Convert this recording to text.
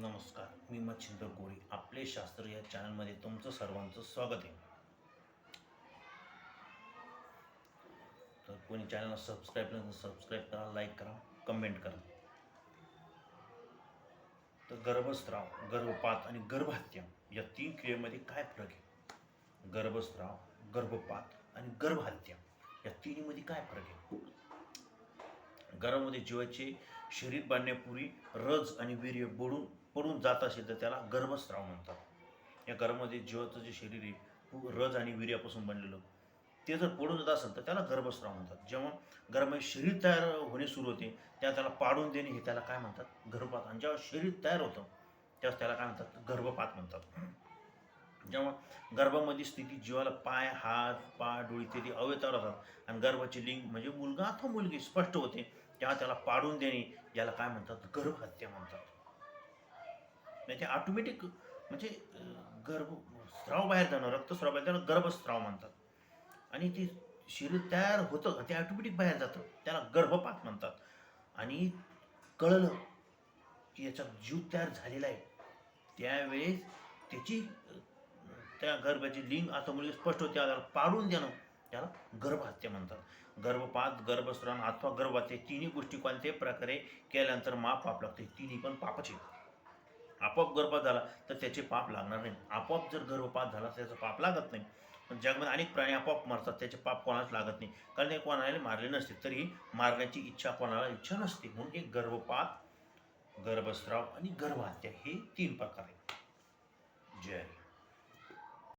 नमस्कार मी मच्छिंद्र गोळी आपले शास्त्र या चॅनलमध्ये तुमचं सर्वांचं स्वागत आहे. तर कोणी चॅनलला सबस्क्राईब नसेल सबस्क्राईब करा लाईक करा कमेंट करा. तर गर्भस्राव गर्भपात आणि गर्भहत्या या तीन क्रियेमध्ये काय फरक आहे? गर्भस्राव गर्भपात आणि गर्भहत्या या तिन्हीमध्ये काय फरक आहे? गर्भामध्ये जीवाचे शरीर बांधण्यापूर्वी रज आणि वीर्य बुडून पडून जात असेल तर त्याला गर्भस्राव म्हणतात. या गर्भामध्ये जीवाचं जे शरीर आहे रज आणि वीर्यापासून बनलेलं ते जर पडून जात असेल तर त्याला गर्भस्राव म्हणतात. जेव्हा गर्भामध्ये शरीर तयार होणे सुरू होते त्या त्याला पाडून देणे हे त्याला काय म्हणतात? गर्भपात. आणि जेव्हा शरीर तयार होतं त्यावेळेस त्याला काय म्हणतात? गर्भपात म्हणतात. जेव्हा गर्भामध्ये स्थिती जीवाला पाय हात पाय डोळी इत्यादी अवयव होतात आणि गर्भाची लिंग म्हणजे मुलगा अथवा मुलगी स्पष्ट होते तेव्हा त्याला पाडून देणे याला काय म्हणतात? गर्भहत्या म्हणतात. म्हणजे ते ऑटोमॅटिक म्हणजे गर्भ स्राव बाहेर जाणं रक्तस्राव बाहेर त्याला गर्भस्राव म्हणतात. आणि ते शरीर तयार होतं ते ऑटोमॅटिक बाहेर जातं त्याला गर्भपात म्हणतात. आणि कळलं की याचा जीव तयार झालेला आहे. त्यावेळेस त्याची त्या गर्भाची लिंग आता मुली स्पष्ट होते आधार पाडून देणं त्याला गर्भहत्या म्हणतात. गर्भपात गर्भस्राव अथवा गर्भहत्या तिन्ही गोष्टी कोणत्याही प्रकारे केल्यानंतर माप पाप लागते. तिन्ही पण पापच. आहे आपोआप गर्भपात झाला तर त्याचे पाप लागणार नाही. आपोआप जर गर्भपात झाला तर त्याचं पाप लागत नाही. पण जगामध्ये अनेक प्राणी आपोआप मरतात त्याचे पाप कोणालाच लागत नाही. कारण ते कोणाला मारले नसते तरी मारण्याची इच्छा कोणाला इच्छा नसते. म्हणून एक गर्भपात गर्भस्राव आणि गर्भहत्या हे तीन प्रकार